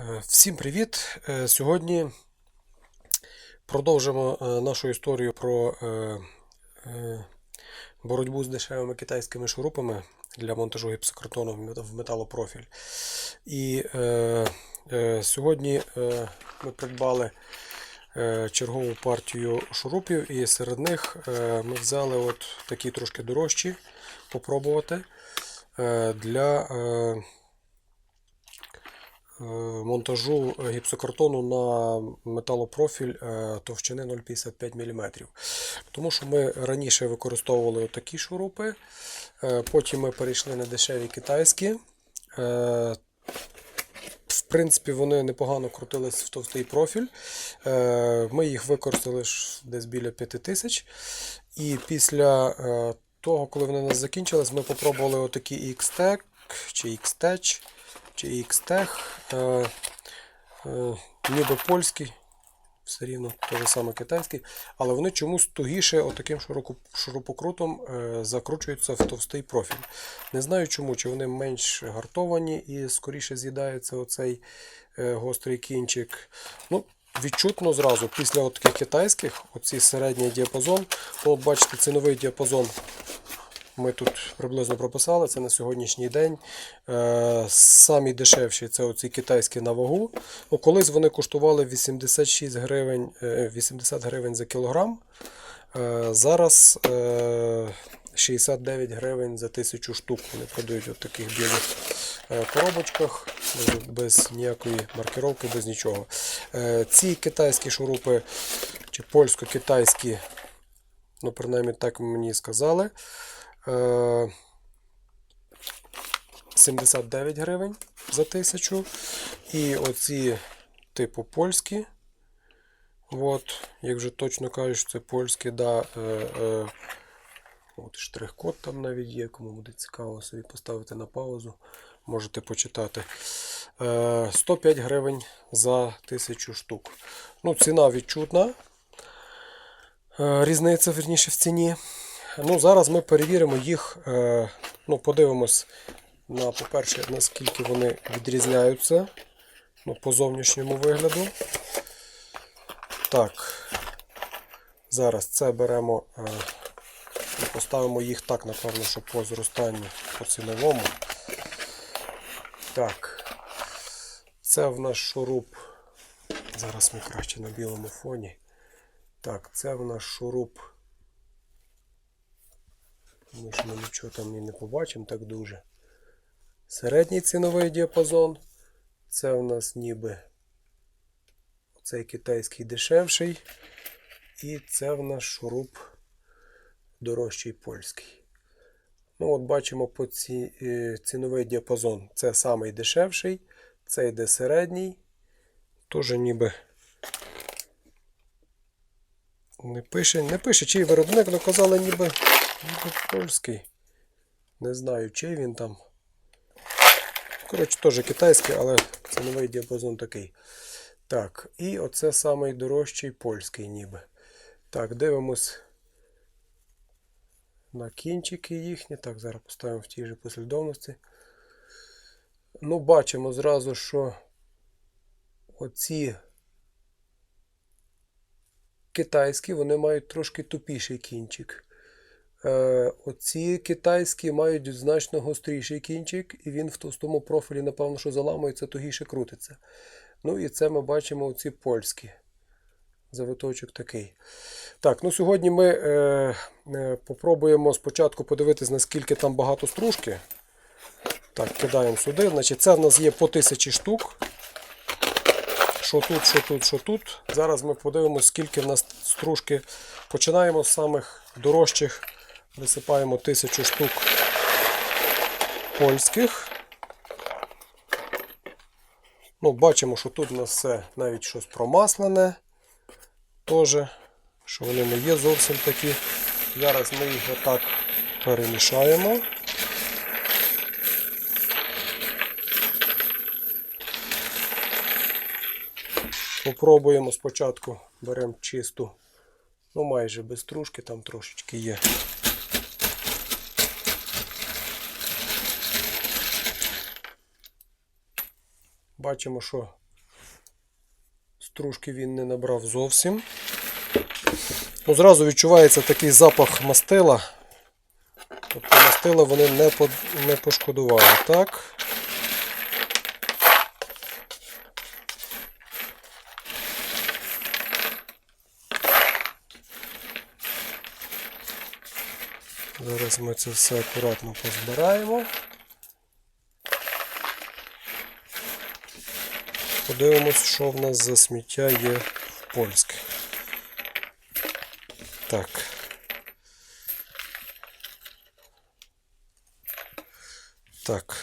Е, Всім привіт! Е, Сьогодні продовжимо е, нашу історію про боротьбу з дешевими китайськими шурупами для монтажу гіпсокартону в металопрофіль. І сьогодні ми придбали чергову партію шурупів, і серед них ми взяли от такі трошки дорожчі попробувати для. Е, монтажу гіпсокартону на металопрофіль е, товщини 0,55 мм. Тому що ми раніше використовували такі шурупи, е, потім ми перейшли на дешеві китайські. В принципі, вони непогано крутились в товстий профіль. Ми їх використали десь біля 5000. І після того, коли вони у нас закінчились, ми попробували отакі X-Tech чи X-Tech чи X-Tech. Е, е, ніби польський, все рівно той саме китайський, але вони чомусь тугіше отаким шурупокрутом е, закручуються в товстий профіль. Не знаю чому, чи вони менш гартовані і скоріше з'їдається оцей гострий кінчик. Ну, Відчутно зразу після от таких китайських, оці середній діапазон. От бачите, ціновий діапазон ми тут приблизно прописали, це на сьогоднішній день. Е, самі дешевші це оці китайські на вагу. Ну, колись вони коштували 86 гривень, е, 80 гривень за кілограм. Е, зараз е, 69 гривень за тисячу штук. Вони продають в таких білих е, коробочках, без, ніякої маркировки, без нічого. Е, ці китайські шурупи чи польсько-китайські, ну, принаймні так мені сказали. Е, 79 гривень за тисячу. І оці типу польські. От, як вже точно кажуть, це польські, да, е, е, от штрих-код там навіть є, кому буде цікаво собі поставити на паузу, можете почитати. Е, 105 гривень за тисячу штук. Ну, ціна відчутна. Е, різниця верніше в ціні. Ну, зараз ми перевіримо їх, е, ну, подивимось на, по-перше, наскільки вони відрізняються ну, по зовнішньому вигляду. Так, зараз це беремо е, поставимо їх так, напевно, що по зростанню по ціновому. Так, це в нас шуруп. Зараз ми краще на білому фоні. Так, це в нас шуруп. Ми ж ми нічого там і не побачимо так дуже. Середній ціновий діапазон. Це у нас ніби цей китайський дешевший. І це в нас шуруп дорожчий польський. Ну, от бачимо по ці, е, ціновий діапазон. Це самий дешевший, це йде середній. Теж ніби не пише, не пише, чий виробник, але казали ніби польський. Не знаю, чий він там. Коротше, теж китайський, але ціновий діапазон такий. Так, і оце самий дорожчий польський ніби. Так, дивимось на кінчики їхні. Так, зараз поставимо в тій же послідовності. Ну, бачимо зразу, що оці китайські, вони мають трошки тупіший кінчик. Е, оці китайські мають значно гостріший кінчик, і він в товстому профілі, напевно, що заламується, тугіше крутиться. Ну і це ми бачимо оці польські. Завиточок такий. Так, ну сьогодні ми е, е, попробуємо спочатку подивитись, наскільки там багато стружки. Так, кидаємо сюди. Значить, Це в нас є по тисячі штук. Що тут, що тут, що тут. Зараз ми подивимося, скільки в нас стружки. Починаємо з самих дорожчих. Висипаємо тисячу штук польських. Ну, Бачимо, що тут у нас все навіть щось промаслене. Теж, що вони не є зовсім такі. Зараз ми їх отак перемішаємо. Попробуємо спочатку беремо чисту, ну майже без стружки, там трошечки є. Бачимо, що стружки він не набрав зовсім. Ну, Зразу відчувається такий запах мастила. Тобто мастила вони не, по, не пошкодували. Так. Зараз ми це все акуратно позбираємо. Подивимось, що в нас за сміття є в польське. Так. Так.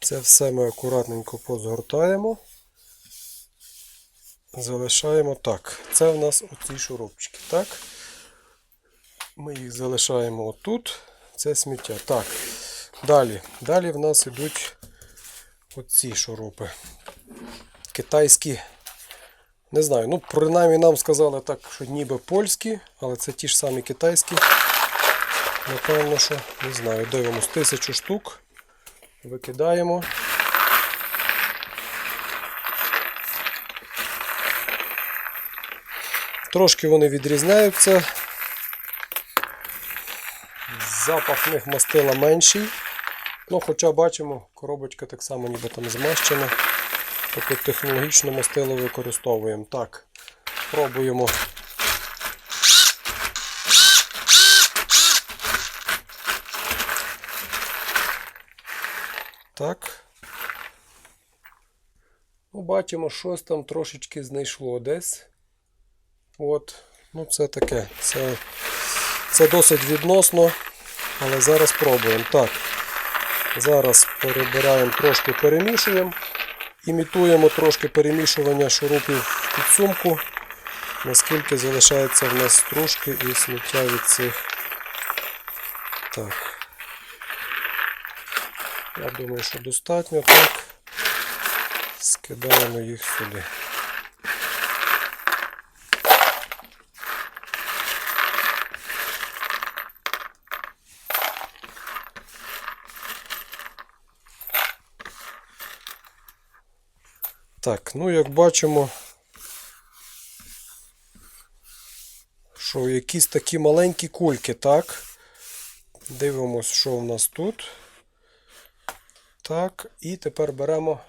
Це все ми акуратненько позгортаємо. Залишаємо так. Це в нас оці шурупчики, так? Ми їх залишаємо отут. Це сміття. Так. Далі. Далі в нас йдуть оці шурупи. Китайські. Не знаю, ну принаймні нам сказали так, що ніби польські, але це ті ж самі китайські. Напевно, що не знаю. Дивимось тисячу штук. Викидаємо. Трошки вони відрізняються. Запах в них мастила менший. Ну, хоча бачимо, коробочка так само ніби там змащена. Тобто технологічно мастило використовуємо. Так, пробуємо. Так. Ну, бачимо, щось там трошечки знайшло десь. От, ну це таке. Це, це досить відносно, але зараз пробуємо. Так. Зараз перебираємо, трошки перемішуємо. Імітуємо трошки перемішування шурупів в підсумку, наскільки залишається в нас стружки і сміття від цих. Так. Я думаю, що достатньо так. Скидаємо їх сюди. Так, ну як бачимо, що якісь такі маленькі кульки, так? Дивимось, що в нас тут. Так, і тепер беремо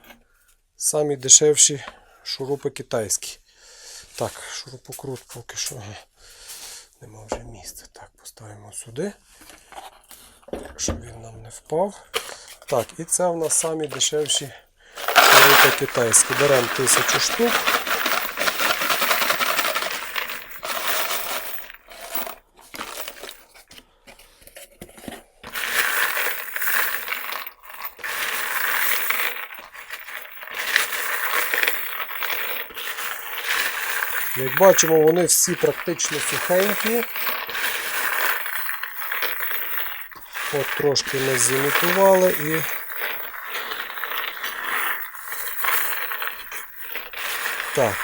самі дешевші шурупи китайські. Так, шурупокрут поки що нема вже місця. Так, поставимо сюди, щоб він нам не впав. Так, і це в нас самі дешевші шурупи китайські. Беремо тисячу штук. Як бачимо, вони всі практично сухенькі. От трошки ми зімітували і так.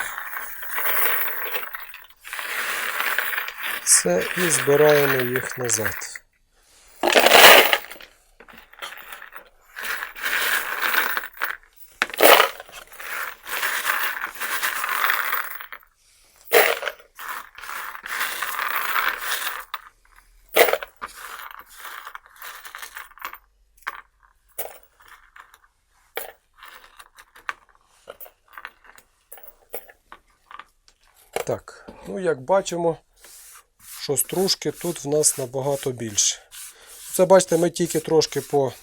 Все, і збираємо їх назад. Так, ну як бачимо, що стружки тут в нас набагато більше. Це бачите, ми тільки трошки по.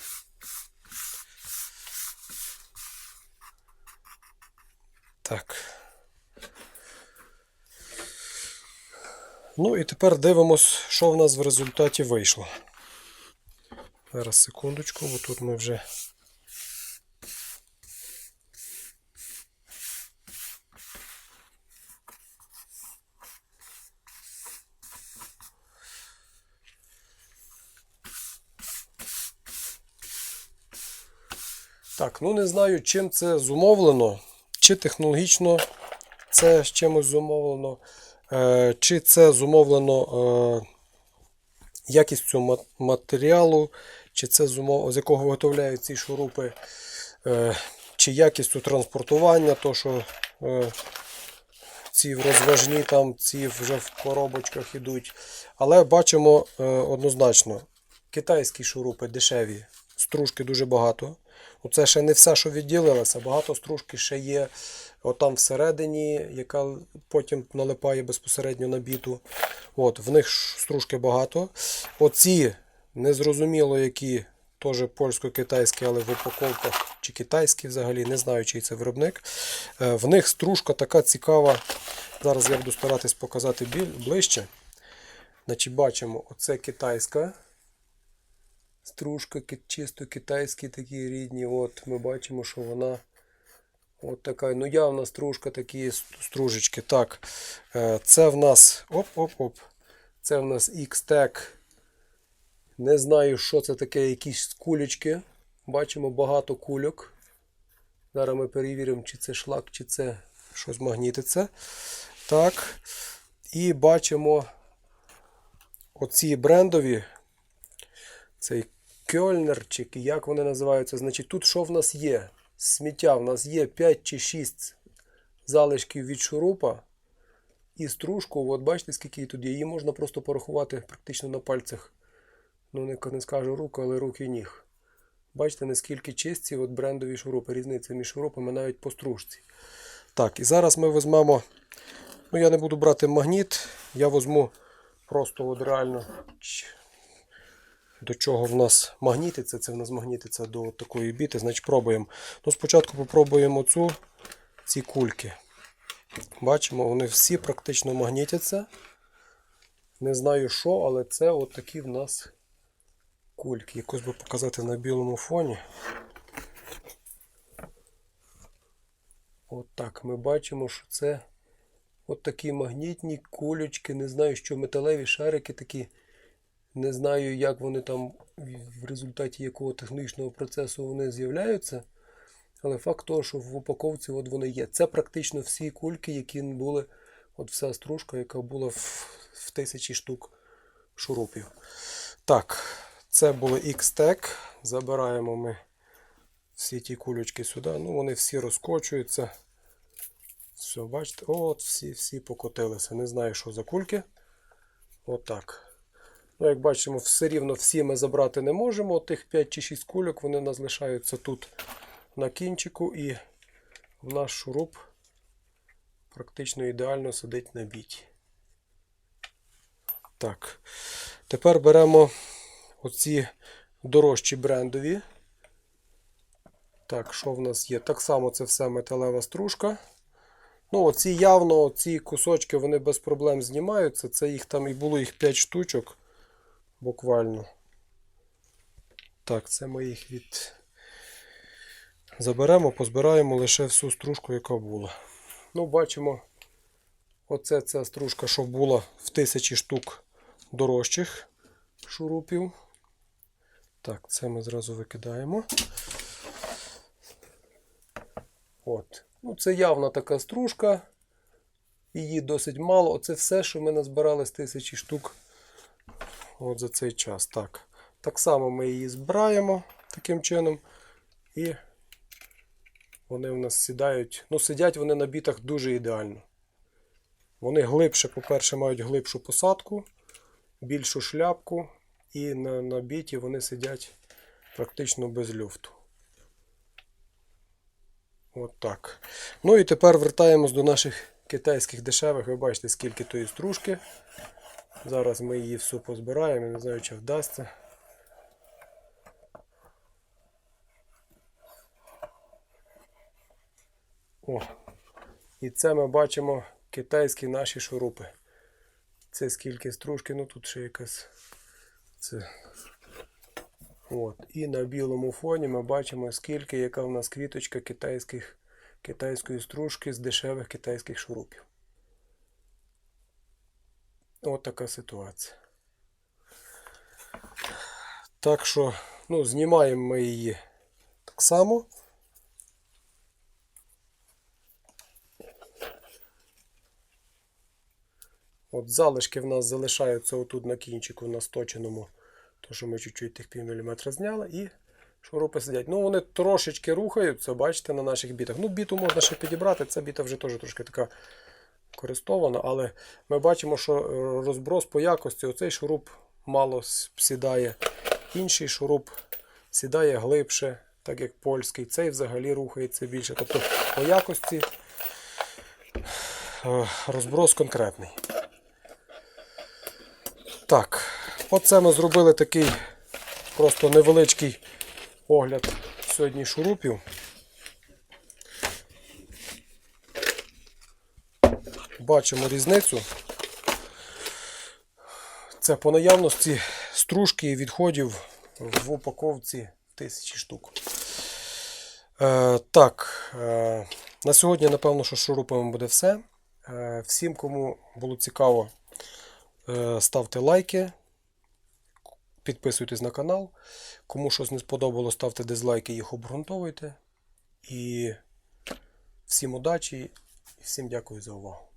Так. Ну і тепер дивимось, що в нас в результаті вийшло. Зараз секундочку, бо тут ми вже. Так, ну не знаю, чим це зумовлено, чи технологічно це з чимось зумовлено, е, чи це зумовлено е, якістю матеріалу, чи це зумов... з якого виготовляють ці шурупи, е, чи якістю транспортування, то що ці розважні, там, ці вже в коробочках ідуть. Але бачимо однозначно, китайські шурупи дешеві, стружки дуже багато. Оце ще не все, що відділилося. Багато стружки ще є отам всередині, яка потім налипає безпосередньо на біту. От, в них стружки багато. Оці незрозуміло, які теж польсько-китайські, але в упаковках чи китайські взагалі, не знаю, чий це виробник. Е, В них стружка така цікава. Зараз я буду старатись показати ближче. Значить, бачимо, оце китайська стружка, чисто китайські такі рідні. От ми бачимо, що вона от така, ну явна стружка, такі стружечки. Так, е, це в нас оп-оп-оп. Це в нас X-Tech. Не знаю, що це таке, якісь кулечки. Бачимо багато кульок. Зараз ми перевіримо, чи це шлак, чи це щось магнітиться. Так. І бачимо оці брендові. Цей Кьольнер, як вони називаються. Значить, тут що в нас є? Сміття. В нас є 5 чи 6 залишків від шурупа. І стружку, от бачите, скільки тут є. Її можна просто порахувати практично на пальцях. Ну, не, не скажу руку, але руки і ніг. Бачите, наскільки чисті от брендові шурупи. Різниця між шурупами навіть по стружці. Так, і зараз ми візьмемо. Ну, я не буду брати магніт, я візьму просто от реально. До чого в нас магнітиться? Це в нас магнітиться до такої біти. Значить, пробуємо. Ну, спочатку попробуємо цю, ці кульки. Бачимо, вони всі практично магнітяться. Не знаю що, але це от в нас кульки. Якось би показати на білому фоні. От ми бачимо, що це от такі магнітні кулечки. Не знаю, що металеві шарики такі. Не знаю, як вони там в результаті якого технічного процесу вони з'являються. Але факт того, що в упаковці от вони є. Це практично всі кульки, які були, от вся стружка, яка була в, в тисячі штук шурупів. Так, це були X-Tech. Забираємо ми всі ті кулечки сюди. Ну, вони всі розкочуються. Все, бачите, от всі, всі покотилися. Не знаю, що за кульки. Отак. Ну, як бачимо, все рівно всі ми забрати не можемо. Тих 5 чи 6 кульок вони у нас лишаються тут на кінчику, і в наш шуруп практично ідеально сидить на біті. Так. Тепер беремо оці дорожчі брендові. Так, що в нас є? Так само це все металева стружка. Ну, оці явно, ці кусочки вони без проблем знімаються. Це їх там і було їх 5 штучок. Буквально. Так, це ми їх від. Заберемо, позбираємо лише всю стружку, яка була. Ну, бачимо, оце ця стружка, що була в тисячі штук дорожчих шурупів. Так, це ми зразу викидаємо. От. Ну, це явна така стружка. Її досить мало. Оце все, що ми назбирали з тисячі штук от за цей час. Так. Так само ми її збираємо таким чином. І вони в нас сідають. Ну, сидять вони на бітах дуже ідеально. Вони глибше, по-перше, мають глибшу посадку, більшу шляпку, і на, на біті вони сидять практично без люфту. От так. Ну і тепер вертаємось до наших китайських дешевих. Ви бачите, скільки тої стружки. Зараз ми її всю позбираємо, не знаю, чи вдасться. О, і це ми бачимо китайські наші шурупи. Це скільки стружки, ну тут ще якась. Це. От. І на білому фоні ми бачимо, скільки, яка в нас квіточка китайських, китайської стружки з дешевих китайських шурупів. От така ситуація. Так що, ну, знімаємо ми її так само. От залишки в нас залишаються отут на кінчику на сточеному, то що ми чуть-чуть тих пів міліметра зняли, і Шурупи сидять. Ну, вони трошечки рухаються, бачите, на наших бітах. Ну, біту можна ще підібрати. Ця біта вже теж трошки така користована, але ми бачимо, що е, розброс по якості, оцей шуруп мало сідає, інший шуруп сідає глибше, так як польський, цей взагалі рухається більше. Тобто по якості е, розброс конкретний. Так, оце ми зробили такий просто невеличкий огляд сьогодні шурупів. Бачимо різницю. Це по наявності стружки і відходів в упаковці тисячі штук. Е, так, е, на сьогодні, напевно, що шурупами буде все. Е, всім, кому було цікаво, е, ставте лайки, підписуйтесь на канал. Кому щось не сподобалось, ставте дизлайки, їх обґрунтовуйте. І всім удачі і всім дякую за увагу.